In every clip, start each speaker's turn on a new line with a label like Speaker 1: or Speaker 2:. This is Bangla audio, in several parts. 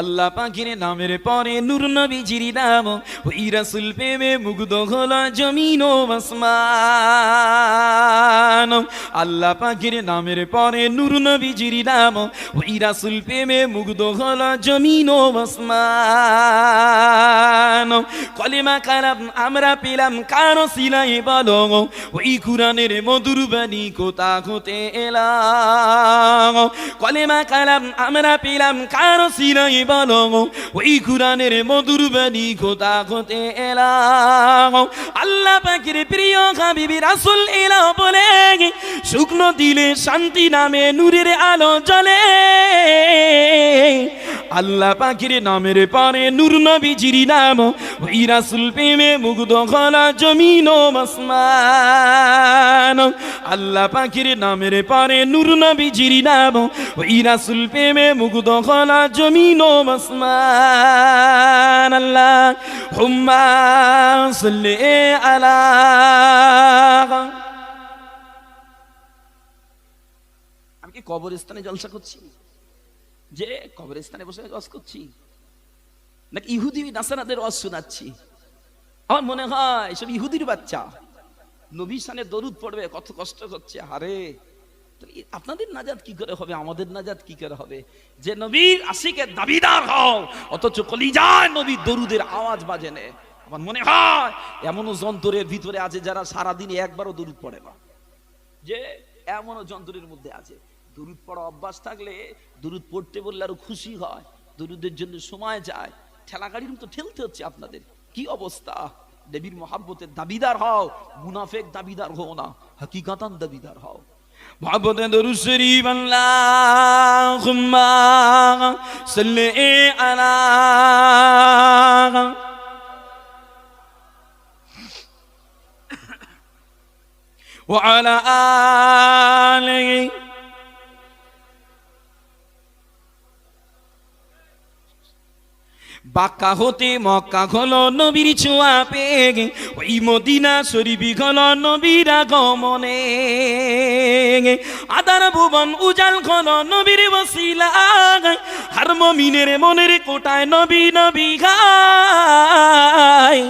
Speaker 1: আল্লাহ পাখির নামের পরে নূর নবীজির নাম ওই রাসুল প্রেমে মুগ্ধ হল জমিন ও আসমান। আল্লাহ পাখির নামের পরে নূর নবীজির নাম ওই রাসুল প্রেমে মুগ্ধ হল জমিন ও আসমান। কলিমা কারাম আমরা পেলাম কারও সিলাই বলো, ওই কুরানের মধুর বাণী কোথা হতে এলাম কলেমা কালাম আমরা পেলাম কারও সিলাই বলো ওই কুরানের মধুর বাণী এলাম আল্লাহ পাখির প্রিয় রাসুল এলা বলে, শুকনো দিলে শান্তি নামে নূরের আলো জ্বলে। আল্লাহ পাখির নামের পরে নূর নবীজির নাম, ওই রাসুল প্রেমে মুগ্ধ খোলা জমিন আল্লাহ পাখির নামের পরে নূর নবীজির নাম, ওই রাসুল প্রেমে মুগ্ধ খোলা জমিন আসমান আল্লাহ হুম্মা সাল্লি আলা আমি কি কবরস্থানে জলসা করছি? যে কবরস্থানে বসে রস করছি। নাকি ইহুদি নাসারাদের রস শোনাচ্ছি? আমার মনে হয় সব ইহুদির বাচ্চা। নবী সানে দরুদ পড়বে, কত কষ্ট করছে হারে। আপনাদের নাজাত কি করে হবে? আমাদের নাজাত কি করে হবে? যে নবীর আশিকের দাবিদার হও, অথচ কলিজায় নবীর দরুদের আওয়াজ বাজে নে। আমার মনে হয় এমনও যন্ত্রের ভিতরে আছে যারা সারাদিন একবারও দরুদ পড়ে না। যে এমনও যন্ত্রের মধ্যে আছে। দরুদ পড়া অভ্যাস থাকলে দরুদ পড়তে বললে আরও খুশি হয়, দরুদের জন্য সময় যায়। ঠেলা গাড়ির মতো ঠেলতে হচ্ছে আপনাদের। কি অবস্থা? দেবীর মহাব্বতের দাবিদার হও, মুনাফেক দাবিদার হও না, হাকিকাতান দাবিদার হও। محبت درود شریف اللهم صل إيه علی وعلى آله বাক্কা হতে মক্কা হলো নবীর ছোঁয়া পেয়ে। ওই মদিনা শরীফি হলো নবীর আগমনে। আদার ভুবন উজাল হলো নবীর বসিলা হার মমিনের মনের কোটায় নবী নবী গায়।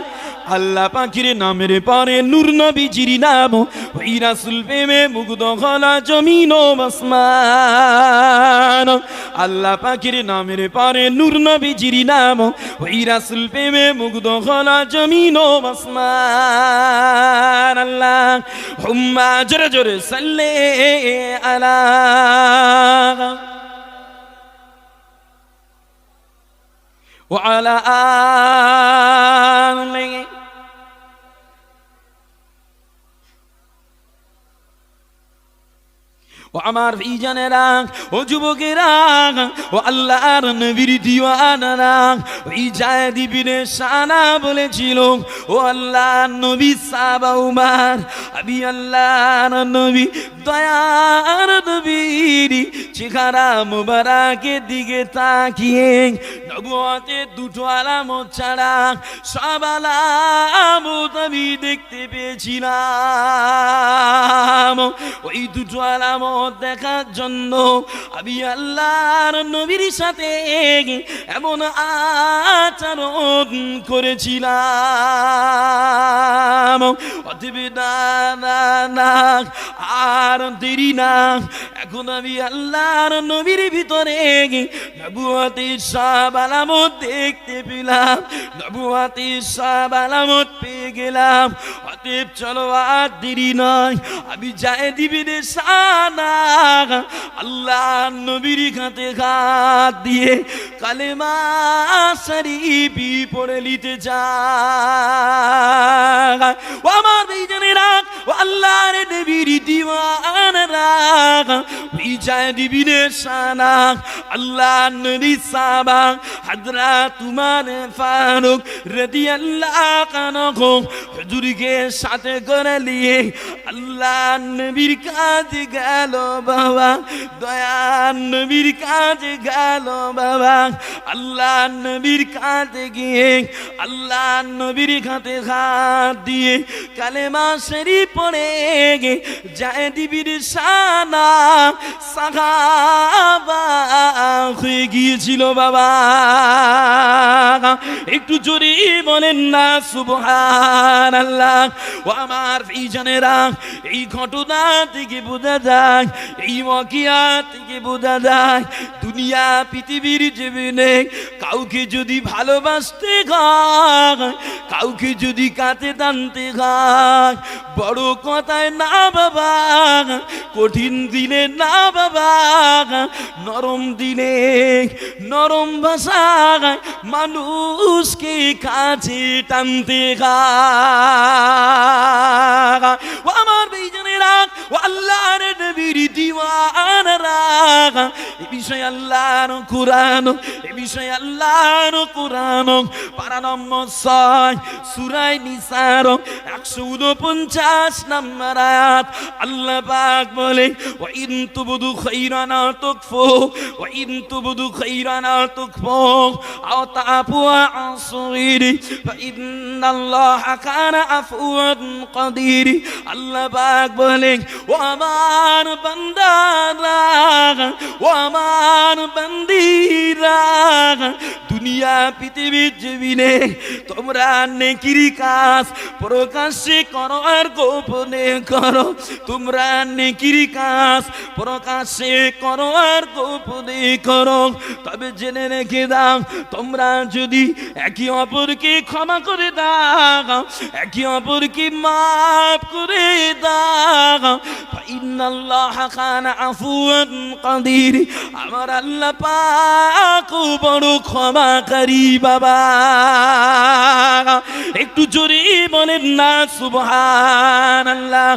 Speaker 1: আল্লাহ পাখির নামের পরে নূর নবীজির নাম ওই রাসুল প্রেমে মুগ্ধ হলা জমিন ও আসমান আল্লাহ পাখির নামের পরে নূর নবীজির নাম ওই রাসুল প্রেমে মুগ্ধ হলা জমিন ও আসমান আল্লাহ হুম্মা জোরে জোরে সাল্লে আলা وعلى آله ও আমার ইজানেরা, ও যুবকেরা, ও আল্লাহর নবীর দিওয়ানারা, ও জায়দি দিবিনে সানা বলেছিল, ও আল্লাহ নবী সাবা উমার আমি আল্লাহর নবী দয়ার নবীর চেহারা মুবারাকের দিকে তাকিয়ে নবুয়তে দুটো আলামত ছাড়া সব আলামত আমি দেখতে পেয়েছিলাম। ওই দুটো আলামত দেখার জন্য আমি আল্লাহর নবীর সাথে এমন আচরণ করেছিলাম। অতএব না না না আর দেরি না। এখন আমি আল্লাহর নবীর ভিতরে নবুয়াতের সব আলামত দেখতে পেলাম। নবুয়াতের সব আলামত পেয়ে গেলাম। অতএব চলো আর দেরি নয়। আমি যাই দিবি রে সানা আল্লাহ নবীর খাতে হাত দিয়ে কালেমা শরীফি পড়ে নিতে ও আমার এই জানে রাখ ও আল্লাহর নবীর দিওয়ান রাখ বিজয় দিবিনে সানা আল্লাহ নবী সাবা হাজরা তোমার ফারুক রদি আল্লাহ কানকো হুজুরকে সাথে করে আল্লাহ নবীর কাছে গেল বাবা দয়ান নবীর কাছে গেল বাবা আল্লাহ নবীর কাছে গিয়ে আল্লাহ নবীর খাতে হাত দিয়ে কালেমা শরীফ পড়ে যায় দিবির সানা সাগাবা হয়ে গিয়েছিল বাবা। একটু জোরে বলেন না সুবহান আল্লাহ ও আমার এই জানেরা, এই ঘটনা থেকে বোঝা যায়, এই মকিয়া থেকে বোঝা যায়, দুনিয়া, পৃথিবীর জীবনে কাউকে যদি ভালোবাসতে হয়, কাউকে যদি কাতে টানতে হয়, বড় কথায় না বাবা, কঠিন দিলে না বাবা, নরম দিলে নরম ভাষায় মানুষকে কাছে টানতে হয় ও আল্লাহর নবীর এ বিষয়ে আল্লাহর কোরআন, এ বিষয়ে আল্লাহর কোরআন। পারা ছয় সুরাই নিসার, একশো উনপঞ্চাশ নম্বর আয়াত। আল্লাহ পাক বলে ওয়া ইন তুবদু খাইরানা তুকফু ওয়া ইন তুবদু খাইরানা তুকফু, আও তাফু আসির ফাইন্নাল্লাহা কানা আফুয়ান কাদির। আল্লাহ পাক বলে ও আমার বান্দারা ও আমার বান্দিরা দুনিয়া পৃথিবীর জমিনে তোমরা নেকির কাজ প্রকাশ্যে করো আর গোপনে করো। তোমরা নেকির কাজ প্রকাশ্যে করো আর গোপনে করো। তবে জেনে রেখে দাও, তোমরা যদি একে অপরকে ক্ষমা করে দাও, একে অপরকে মাফ করে দাও। ইন্নাল্লাহ কানা আফুয়ান কাদির। আমার আল্লাহ পাক বড় ক্ষমাকারী বাবা। একটু জোরে বলেন না সুবহান আল্লাহ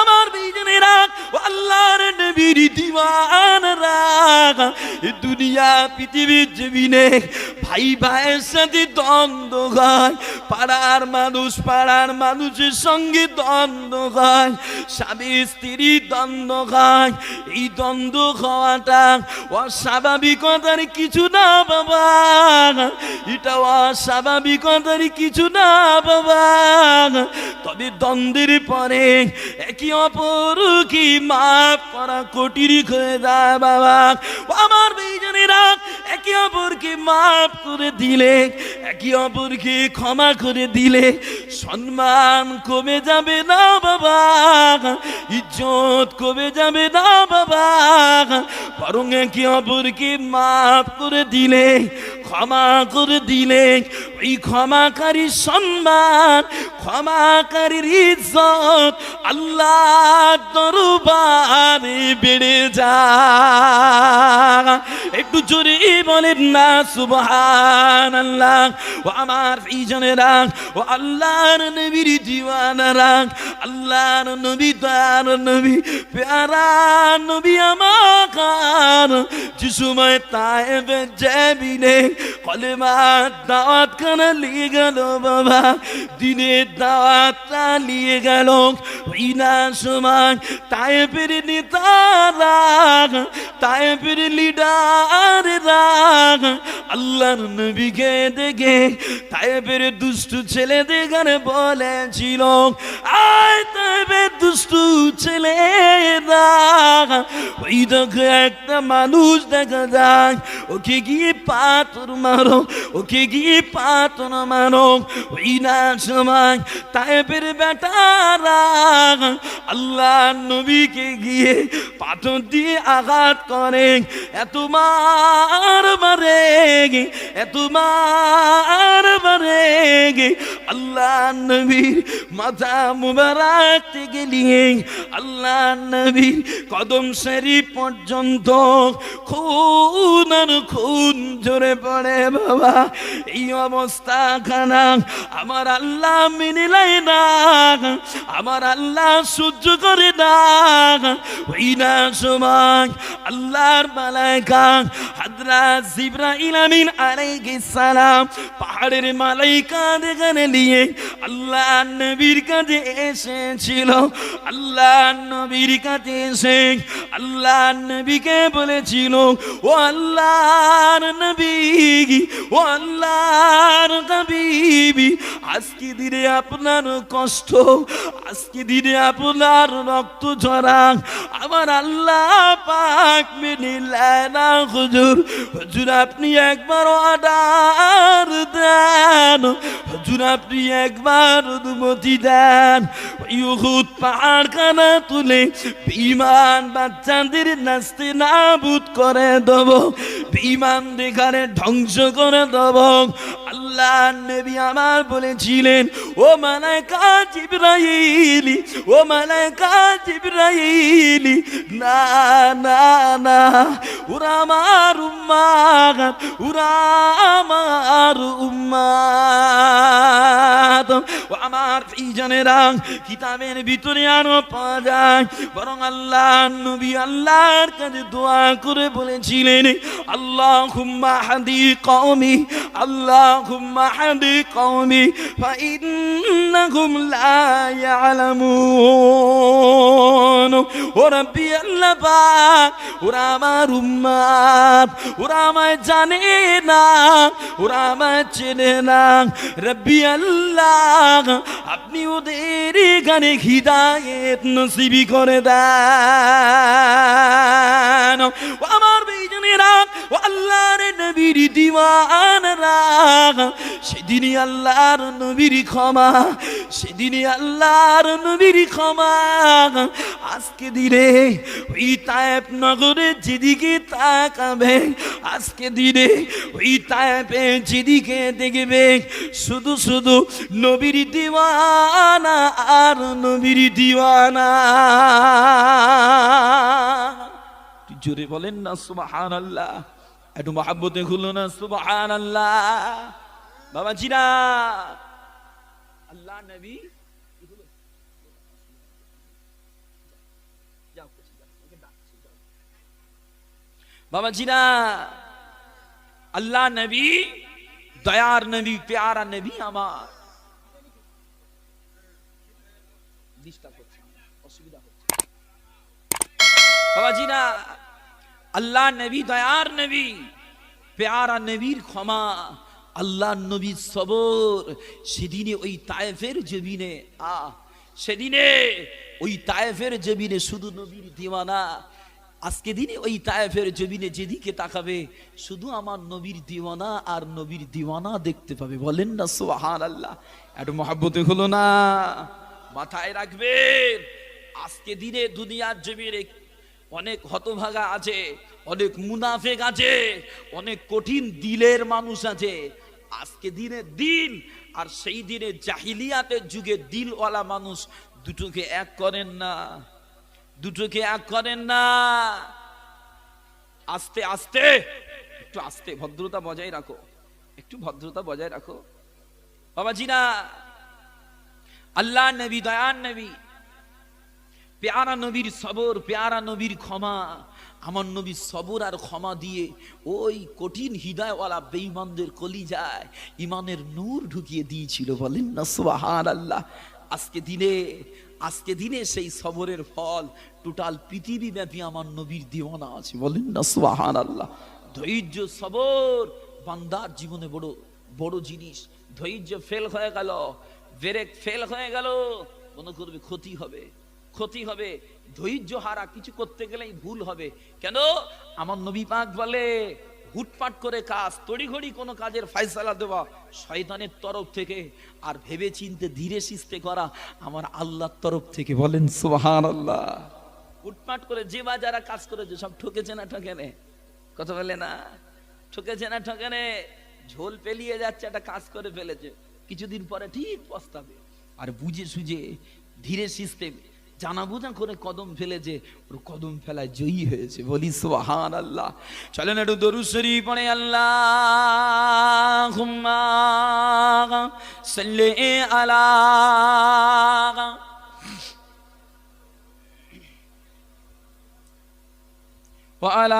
Speaker 1: আমার বিজনেরা আল্লাহর নবীর দিওয়ান রাগ দুনিয়া, পৃথিবীর জমিনে ভাই ভাইয়ের সাথে দ্বন্দ্ব হয়। পাড়ার মানুষ, পাড়ার মানুষের সঙ্গে দ্বন্দ্ব হয়। স্বামী, স্ত্রী দ্বন্দ্ব হয়। এই দ্বন্দ্ব হওয়াটা অস্বাভাবিকতার কিছু না বাবা। এটা অস্বাভাবিকতার কিছু না বাবা। তবে দ্বন্দ্বের পরে একে অপর কি মাফ করা কঠিন হয়ে যায় বাবা। একে অপরকে মাফ করে দিলে অপরকে ক্ষমা করে দিলে সম্মান কমে যাবে না বাবা, ইজ্জত কমে যাবে না বাবা, বরং একে অপরকে মাফ করে দিলে, ক্ষমা করে দিলে, ওই ক্ষমাকারী সম্মান, ক্ষমাকারীর ইজ্জত আল্লাহ দরবারে বেড়ে যায় একটু জোরে বলেন না সুবহান আল্লাহ ও আমার ইজনেরা ও আল্লাহর নবীর দিওয়ানারা, আল্লাহর নবী তার নবী, প্যারা নবী আমার। যে সময় তাইবে যাবিনে কলেমা দাওয়াত খানা নিয়ে গেল বাবা, দিনের দাওয়াতটা নিয়ে গেল। ওই না সময় তাইবের নেতারা তাইবের লিডার রাগ, আল্লাহর নবীকে দেখে তাইবের দুষ্টু ছেলে দেখার বলেছিল, আয় তাইবের দুষ্টু ছেলে ওই দেখে একটা মানুষ দেখা যায়, ওকে গিয়ে পাথর মারো, ওকে গিয়ে পাথর মারো, ওই না সময় তাইবের বেটারা আল্লাহ নবীকে গিয়ে পাথর দিয়ে আঘাত করে এত মার মারে এত মার মারে আল্লাহ নবীর মাথা মুবারক নিয়ে আল্লাহ নবীর কদম শরীফ পর্যন্ত খুন আর খুন জোরে পড়ে বাবা। এই অবস্থা খানা আমার আল্লাহ মেনে লাই না, আমার আল্লাহ সহ্য করে না। ওই না সময় আল্লাহর মালাইকা হাজরাত জিব্রাইল আমিন আলাইহিস সালাম পাহাড়ের মালাইকা দেখানে নিয়ে আল্লাহ নবীর কাছে এসেছিল। আল্লাহ নবীর কাছে এসে আল্লাহ নবীকে বলেছিল, ও আল্লাহর নবী, ও আল্লাহর হাবিবি আজকে দিনে আপনার কষ্ট, আজকে দিনে আপনার রক্ত ঝরা। আমার আল্লাহ পাক মেনে না হুজুর। হুজুর, আপনি একবার অর্ডার দেন। হুজুর, আপনি একবার অনুমতি দেন। ইহুদ পাহাড় কানা তুলে বিমান বাচ্চাদের নাচতে নাবুদ করে দেব। বিমান দেখানে ধ্বংস করে দেব। আল্লাহ নবী আমার বলেছিলেন, ও মালাইকা জিব্রাইলি, ও মালাইকা জিব্রাইলি, না না না, ওরা আমার উম্মাদ, ওরা আমার উম্মাদ। ও আমার প্রিয়জনেরা, কিতাবের ভিতরে আরও পাওয়া যায়, বরং আল্লাহ নবী আল্লাহর কাছে দোয়া করে বলেছিলেন আল্লাহ হুম্মা হাদি কওমি হাদি কওমি ফাইন্নাহুম লা ইয়ালামুন। ও রব্বি আল্লাহ ওরা আমার উম্মাদ, ওরা আমায় জানে না, ওরা আমায় চেনে না। রব্বি আল্লাহ, আপনি ওদের গানে হৃদায়ত নসিবি করে দেন। আমার বেজনেরা ও আল্লাহর নবীর দিওয়ানরা সেদিনই আল্লাহর নবীর ক্ষমা, সেদিনই আল্লাহর নবীর ক্ষমা। আজকে দিনে ওই তায়েব নগরে যেদিকে তাকাবে, আজকে দিনে ওই তায়েবে যেদিকে দেখবে, শুধু শুধু নবীর দিওয়ানা আর নবীর দিওয়ানা। জোরে বলেন না সুবাহান আল্লাহ একটু মহাব্বতে খুললো না সুবাহান আল্লাহ বাবা জিরা আল্লাহ নবী। বাবা জিরা আল্লাহ নবী দয়ার নবী প্যারা নবী আমার। ডিস্টার্ব হচ্ছে অসুবিধা হচ্ছে। বাবাজিরা আল্লাহ নবী, দয়ার নবী, পেয়ারা নবীর ক্ষমা, আল্লাহ নবীর সবর। সেদিনে ওই তায়েফের জমিনে আ সেদিনে ওই তায়েফের জমিনে শুধু নবীর দিওয়ানা। আজকে দিনে ওই তায়েফের জমিনে যেদিকে তাকাবে, শুধু আমার নবীর দিওয়ানা আর নবীর দিওয়ানা দেখতে পাবে। বলেন না সোহান আল্লাহ একটু মহাব্বতে হলো না। মাথায় রাখবেন, আজকে দিনে দুনিয়ার জমিনে অনেক হতভাগা আছে, অনেক মুনাফেক আছে, অনেক কঠিন দিলের মানুষ আছে। আজকে দিনের দিন আর সেই দিনে জাহিলিয়াতের যুগে দিলওয়ালা মানুষ দুটোকে এক করেন না, দুটোকে এক করেন না। আস্তে আস্তে, একটু আস্তে ভদ্রতা বজায় রাখো, একটু ভদ্রতা বজায় রাখো। বাবাজিরা আল্লাহ নবী দয়ান নবী পেয়ারা নবীর সবর, পেয়ারা নবীর ক্ষমা। আমার নবীর সবর আর ক্ষমা দিয়ে ওই কঠিন হৃদয়ওয়ালা বেঈমানদের কলি যায় ইমানের নূর ঢুকিয়ে দিয়েছিল। বলেন না সুবাহান আল্লাহ আজকে দিনে আজকে দিনে সেই সবরের ফল টোটাল পৃথিবী ব্যাপী আমার নবীর দিওয়ানা আছে। বলেন না সুবাহান আল্লাহ ধৈর্য, সবর বান্দার জীবনে বড় বড় জিনিস। ধৈর্য ফেল হয়ে গেল, ব্রেক ফেল হয়ে গেল, মনে করবে ক্ষতি হবে। ক্ষতি হবে ধৈর্য হারা কিছু করতে গেলেই ভুল হবে। কেন? আমার নবী পাক বলে, হুটপাট করে কাজ, তড়িঘড়ি কোনো কাজের ফয়সালা দেওয়া শয়তানের তরফ থেকে। আর ভেবে চিনতে ধীরে সিস্তে করা আমার আল্লাহর তরফ থেকে বলেন সুবহান আল্লাহ হুটপাট করে যে বা যারা কাজ করেছে, সব ঠকেছে না ঠকেনে? কথা বলে না? ঠকেছে না ঠকেনে? ঝোল পেলিয়ে যাচ্ছে, একটা কাজ করে ফেলেছে। কিছুদিন পরে ঠিক পস্তাবে। আর বুঝে সুঝে ধীরে সিস্টেম জানা বোঝা করে কদম ফেলেছে ওর কদম ফেলায় জয়ী হয়েছে বলি সোহান আল্লাহ চলেন একটু দরুসরি পড়ে আল্লাহ সাল্লে আলা وعلى